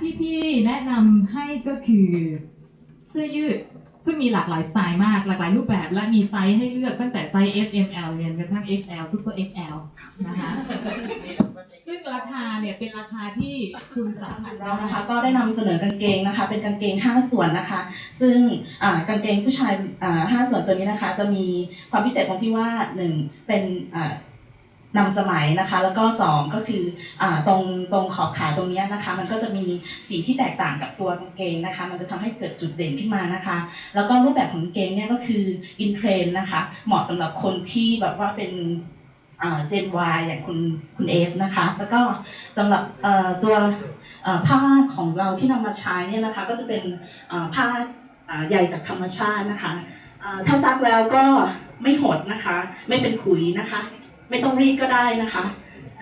ที่พี่แนะนำให้ก็คือเสื้อยืด ซึ่งมีหลากหลายสไตล์มากหลากหลายรูปแบบ และมีไซส์ให้เลือกตั้งแต่ไซส์ S M L เรียนกระทั่ง XL Super XL นะคะซึ่งราคาเนี่ยเป็นราคาที่คุณสัมผัสเรานะคะ ก็ได้นำเสนอกางเกงนะคะ เป็นกางเกง 5 ส่วนนะคะ ซึ่งอ่ากางเกงผู้ชายอ่าห้าส่วนตัวนี้นะคะ จะมีความพิเศษตรงที่ว่าหนึ่งเป็นอ่า นำสมัยนะคะ แล้วก็สองก็คืออตรงตรงขอบขาตรงนี้นะคะ มันก็จะมีสีที่แตกต่างกับตัวกางเกงนะคะ มันจะทำให้เกิดจุดเด่นขึ้นมานะคะ แล้วก็รูปแบบของกางเกงเนี่ยก็คืออินเทรนนะคะ เหมาะสำหรับคนที่แบบว่าเป็นเจน Y อย่างคุณคุณเอฟนะคะ แล้วก็สำหรับตัวผ้าของเราที่นำมาใช้เนี่ยนะคะ ก็จะเป็นผ้าอ่าใยจากธรรมชาตินะคะถ้าซักแล้วก็ไม่หดนะคะ ไม่เป็นขุยนะคะ ไม่ต้องรีดก็ได้นะคะ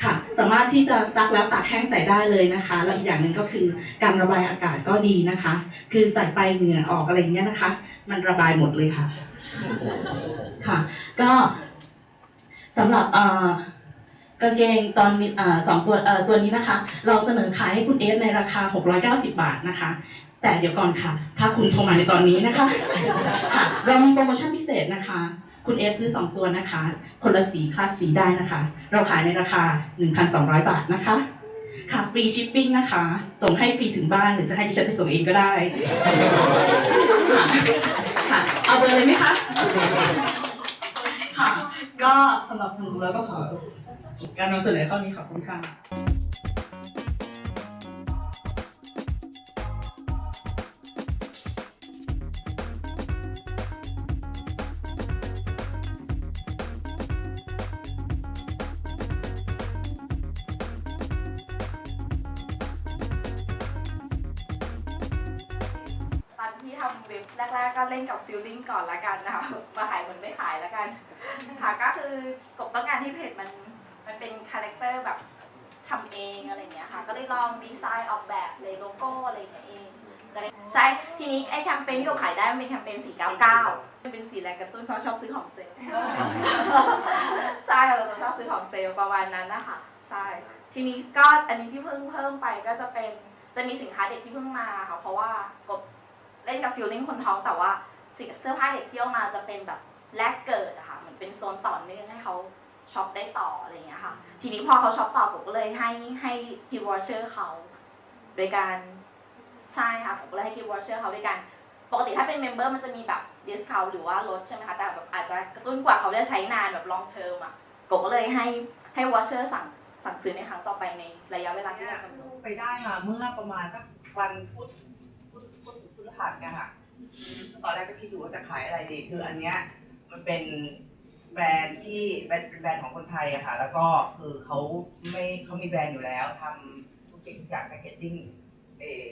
ค่ะสามารถที่จะซักแล้วตากแห้งใส่ได้เลยนะคะแล้วอีกอย่างหนึ่งก็คือการระบายอากาศก็ดีนะคะ คือใส่ไปเหงื่อออกอะไรเงี้ยนะคะ มันระบายหมดเลยค่ะค่ะ ก็สำหรับกางเกงตอนสองตัวตัวนี้นะคะ เราเสนอขายให้คุณเอฟในราคา 690 บาทนะคะ แต่เดี๋ยวก่อนค่ะ ถ้าคุณโทรมาในตอนนี้นะคะค่ะเรามีโปรโมชั่นพิเศษนะคะ คุณเอฟซื้อ 2 ตัวนะคะ คนละสีคลาสสีได้นะคะ เราขายในราคา 1,200 บาทนะคะ ค่ะฟรีชิปปิ้งนะคะ ส่งให้ฟรีถึงบ้านหรือจะให้ดิฉันไปส่งเองก็ได้ ค่ะ เอาเบอร์เลยไหมคะ ค่ะ ก็สำหรับหนูแล้วก็ขอการนำเสนอข้อนี้ขอบคุณค่ะ ที่ทำเว็บแรกๆก็เล่นกับฟิลลิ่งก่อนละกันนะคะมาขายเหมือนไม่ขายละกันค่ะก็คือกบต้องการที่เพจมันมันเป็นคาแรคเตอร์แบบทำเองอะไรอย่างเงี้ยค่ะ ก็เลยลองดีไซน์ออกแบบเลยโลโก้อะไรอย่างเงี้ยเองจะได้ใช่ทีนี้ไอ้แคมเปญที่เราขายได้มันเป็นแคมเปญ499มันเป็นสีแรงกระตุ้นเพราะชอบซื้อของเซลล์ใช่เราจะชอบซื้อของเซลล์ประมาณนั้นนะคะใช่ทีนี้ก็อันนี้ที่เพิ่งเพิ่มไปก็จะเป็นจะมีสินค้าเด็กที่เพิ่งมาค่ะเพราะว่ากบ เล่นกับฟิลลิ่งคนท้องแต่ว่าสิเสื้อผ้าเด็กที่เอามาจะเป็นแบบแลกเกิดอะค่ะเหมือนเป็นโซนต่อเนื่องให้เขาช็อปได้ต่ออะไรอย่างเงี้ยค่ะ ทีนี้พอเขาช็อปต่อผมก็เลยให้ให้กิฟต์วอเชอร์เขาโดยการใช่ค่ะผมก็เลยให้กิฟต์วอเชอร์เขาด้วยการปกติถ้าเป็นเมมเบอร์มันจะมีแบบดิสคาวหรือว่าลดใช่ไหมคะแต่แบบอาจจะกระตุ้นกว่าเขาจะใช้นานแบบลองเทอมอะกบก็เลยให้ให้วอเชอร์สั่งสั่งซื้อในครั้งต่อไปในระยะเวลาที่เรากำหนดไปได้มาเมื่อประมาณสักวันพุธ พุธพุธหัสเนี่ยค่ะตอนแรกก็คิดอยู่ว่าจะขายอะไรดี คืออันเนี้ยมันเป็นแบรนด์ที่เป็นแบรนด์ของคนไทยอะค่ะ แล้วก็คือเขาไม่เขามีแบรนด์อยู่แล้วทำทุกสิ่งทุกอย่างแพคเกจจิ้งเออ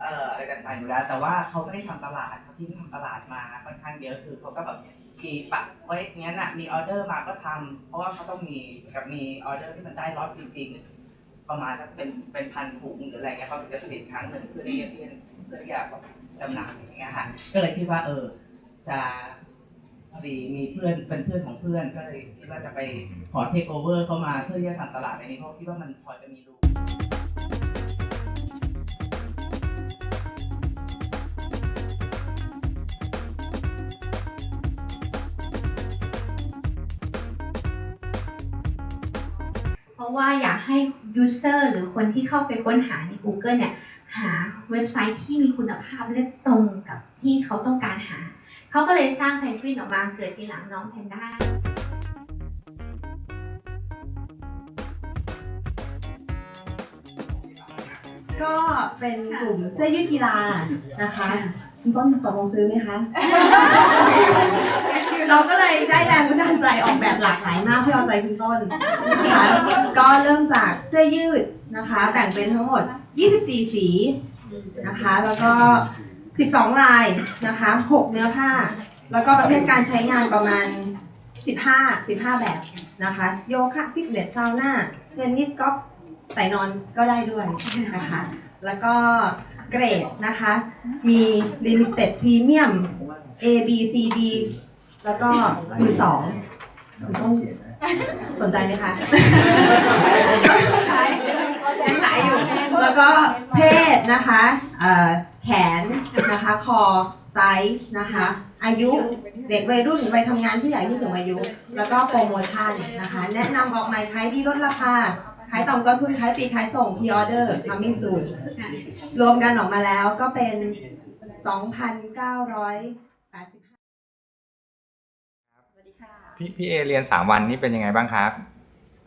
เอ่ออะไรต่างๆอยู่แล้ว แต่ว่าเขาไม่ได้ทำตลาดเขาทิ้งทำตลาดมาค่อนข้างเยอะคือเขาก็แบบมีปะไว้อย่างนี้น่ะมีออเดอร์มาก็ทำเพราะว่าเขาต้องมีกับมีออเดอร์ที่มันได้ล็อตจริงๆ ประมาณสักเป็นเป็นพันถุงหรืออะไรเงี้ยเขาถึงจะผลิตครั้งหนึ่งเพื่อที่จะเพื่อน พื่อที่จะแบบจำหน่ายอย่างเงี้ยค่ะ ก็เลยคิดว่าเออจะพอดีมีเพื่อนเป็นเพื่อนของเพื่อนก็เลยคิดว่าจะไปขอเทคโอเวอร์เข้ามาเพื่อที่จะทำตลาดในนี้เพราะคิดว่ามันพอจะมีรูเพราะว่าอยากให้ user หรือคนที่เข้าไปค้นหาใน Google เนี่ย หาเว็บไซต์ที่มีคุณภาพและตรงกับที่เขาต้องการหา เขาก็เลยสร้างเพนกวินออกมาเกิดทีหลังน้องแพนด้าก็เป็นกลุ่มเสื้อยืดกีฬานะคะคุณต้นตกลงซื้อไหมคะ เราก็เลยได้แรงบันดาลใจออกแบบหลากหลายมากเพื่อเอาใจคุณต้นนะคะก็เริ่มจากเสื้อยืดนะคะ แบ่งเป็นทั้งหมด 24 สีนะคะ แล้วก็ 12 ลายนะคะ 6 เนื้อผ้า แล้วก็ประเภทการใช้งานประมาณ 15 15 แบบนะคะ โยคะฟิตเนสซาวน่าเทนนิสกอล์ฟใส่นอนก็ได้ด้วยนะคะ แล้วก็เกรดนะคะ มี Limited Premium A B C D แล้วก็มือสองคุณต้องสนใจไหมคะขายขายอยู่ แล้วก็เพศนะคะเอ่อแขนนะคะคอไซส์นะคะ อายุเด็กวัยรุ่นวัยทำงานผู้ใหญ่ผู้สูงอายุ แล้วก็โปรโมชั่นนะคะ แนะนำออกใหม่ขายดีลดราคาขายต่ำกว่าทุนขายปลีกขายส่งพ r ออเดอร์ coming soon รวมกันออกมาแล้วก็เป็น 2,985สวัสดีค่ะพี่พี่เอเรียน 3 วันนี้เป็นยังไงบ้างครับ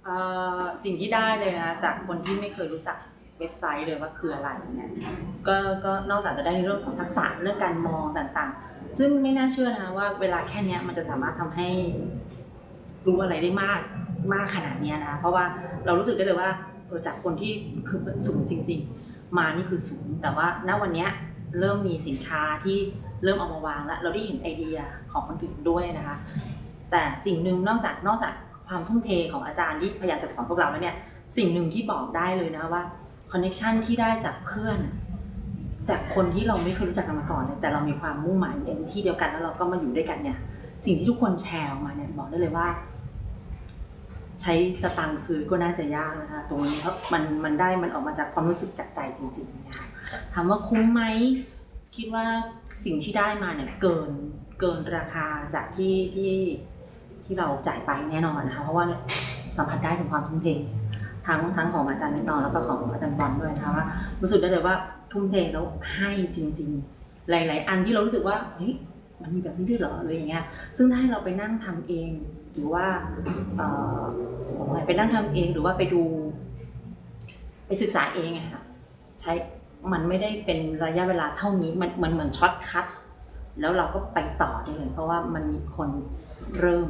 เอ่อสิ่งที่ได้เลยนะ จากคนที่ไม่เคยรู้จัก เว็บไซต์เลยว่าคืออะไรเนี่ยก็ก็นอกจากจะได้ในเรื่องของทักษะเรื่องการมองต่างๆ ซึ่งไม่น่าเชื่อนะว่าเวลาแค่นี้มันจะสามารถทำให้รู้อะไรได้มากมากขนาดนี้นะ เพราะว่าเรารู้สึกได้เลยว่าเออจากคนที่คือสูงจริง ๆ มานี่คือสูง แต่ว่าณวันนี้เริ่มมีสินค้าที่เริ่มเอามาวางแล้ว เราได้เห็นไอเดียของคนอื่นด้วยนะคะ แต่สิ่งหนึ่งนอกจากนอกจากความทุ่มเทของอาจารย์ที่พยายามจะสอนพวกเราแล้วเนี่ยสิ่งหนึ่งที่บอกได้เลยนะว่า คอนเน t ชันที่ได้จากเพื่อน จากคนที่เราไม่เคยรู้จักกันมาก่อนเนี่ยแต่เรามีความมุ่งหมายในที่เดียวกันแล้วเราก็มาอยู่ด้วยกันเนี่ย สิ่งที่ทุกคนแชร์ออกมาเนี่ยบอกได้เลยว่า ใช้สตังค์ซื้อก็น่าจะยากนะคะตรงนี้เพราะมันมันได้มันออกมาจากความรู้สึกจากใจจริงๆนะคะถามว่าคุ้มไหมคิดว่าสิ่งที่ได้มาเนี่ยเกินเกินราคาจากที่ที่ที่เราจ่ายไปแน่นอนนะคะเพราะว่าสัมผัสได้ถึงความทุ่มเท ทั้งทั้งของอาจารย์นิตอนแล้วก็ของอาจารย์บอลด้วยนะคะว่ารู้สึกได้เลยว่าทุ่มเทแล้วให้จริง ๆ หลาย ๆ อันที่เรารู้สึกว่าเฮ้ยมันมีแบบนี้ด้วยเหรออะไรอย่างเงี้ยซึ่งถ้าให้เราไปนั่งทำเองหรือว่าจะบอกว่าไปนั่งทำเองหรือว่าไปดู ไปศึกษาเองอะค่ะใช้มันไม่ได้เป็นระยะเวลาเท่านี้มันมันเหมือนช็อตคัทแล้วเราก็ไปต่อได้เลย เพราะว่ามันมีคนเริ่ม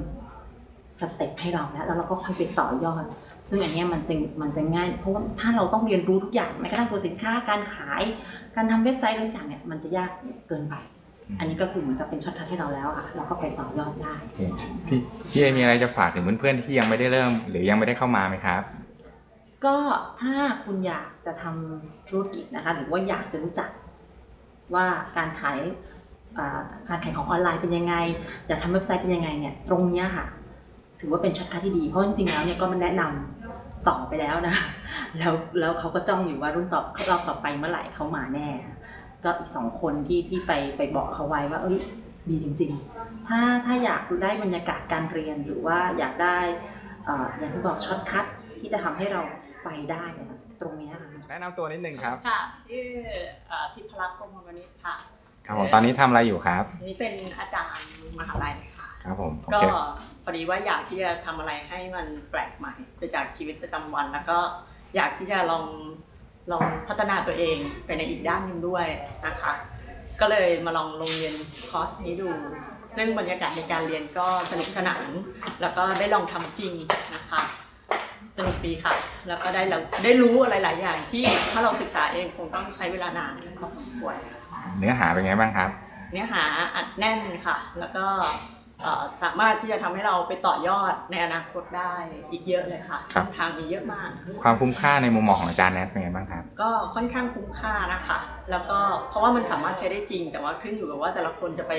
สเต็ปให้เราแล้วแล้วเราก็ค่อยไปต่อยอด ซึ่งอันเนี้ยมันจะมันจะง่าย เพราะว่าถ้าเราต้องเรียนรู้ทุกอย่างแม้กระทั่งตัวสินค้าการขาย การทำเว็บไซต์ทุกอย่างเนี่ยมันจะยากเกินไป อันนี้ก็คือเหมือนกับเป็นช็อตคัทให้เราแล้วอะเราก็ไปต่อยอดได้พี่พี่เอมีอะไรจะฝากถึงเพื่อนๆที่ยังไม่ได้เริ่ม หรือยังไม่ได้เข้ามาไหมครับ ก็ถ้าคุณอยากจะทำธุรกิจนะคะหรือว่าอยากจะรู้จักว่าการขายอ่าการขายของออนไลน์เป็นยังไง อยากทำเว็บไซต์เป็นยังไงเนี่ยตรงเนี้ยค่ะ ถือว่าเป็นช็อตคัทที่ดี เพราะจริงๆแล้วเนี่ยก็มันแนะนำต่อไปแล้วนะ แล้วแล้วเขาก็จ้องอยู่ว่ารุ่นต่อเราต่อไปเมื่อไหร่เขามาแน่ ก็อีกสองคนที่ที่ไปไปบอกเขาไว้ว่าเอ้ยดีจริง ๆ ถ้าถ้าอยากได้บรรยากาศการเรียนหรือว่าอยากได้เอ่ออย่างที่บอกช็อตคัทที่จะทำให้เราไปได้เนี่ยตรงเนี้ยค่ะแนะนำตัวนิดนึงครับ ค่ะชื่อเอ่อทิพรักษ์กมลวณิชค่ะครับผมตอนนี้ทำอะไรอยู่ครับ นี่เป็นอาจารย์มหาลัยค่ะ ครับผมโอก็เค พอดีว่าอยากที่จะทำอะไรให้มันแปลกใหม่ไปจากชีวิตประจำวัน แล้วก็อยากที่จะลองลองพัฒนาตัวเองไปในอีกด้านหนึ่งด้วยนะคะ ก็เลยมาลองลงเรียนคอร์สนี้ดู ซึ่งบรรยากาศในการเรียนก็สนุกสนาน แล้วก็ได้ลองทำจริงนะคะสนุกดีค่ะ แล้วก็ได้เราได้รู้อะไรหลายอย่างที่ถ้าเราศึกษาเองคงต้องใช้เวลานานพอสมควร เนื้อหาเป็นไงบ้างครับ เนื้อหาอัดแน่นค่ะ แล้วก็เอ่อ สามารถที่จะทำให้เราไปต่อยอดในอนาคตได้อีกเยอะเลยค่ะครัช่บองทางมีเยอะมาก ความคุ้มค่าในมุมมองของอาจารย์แนทเป็นไงบ้างครับก็ค่อนข้างคุ้มค่านะคะ แล้วก็เพราะว่ามันสามารถใช้ได้จริง แต่ว่าขึ้นอยู่กับว่าแต่ละคนจะไป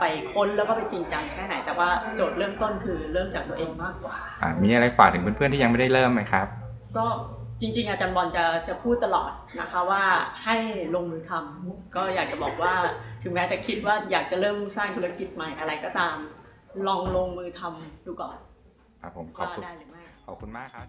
ไปค้นแล้วก็ไปจริงจังแค่ไหน แต่ว่าโจทย์เริ่มต้นคือเริ่มจากตัวเองมากกว่าอ่ามีอะไรฝากถึงเพื่อนๆที่ยังไม่ได้เริ่มไหมครับ ก็ จริง ๆ อาจารย์บอลจะจะพูดตลอดนะคะว่าให้ลงมือทำก็อยากจะบอกว่าถึงแม้จะคิดว่าอยากจะเริ่มสร้างธุรกิจใหม่อะไรก็ตาม ลองลงมือทำดูก่อนครับผมขอบว่าคุณได้หรือไม่ ขอบคุณมากครับ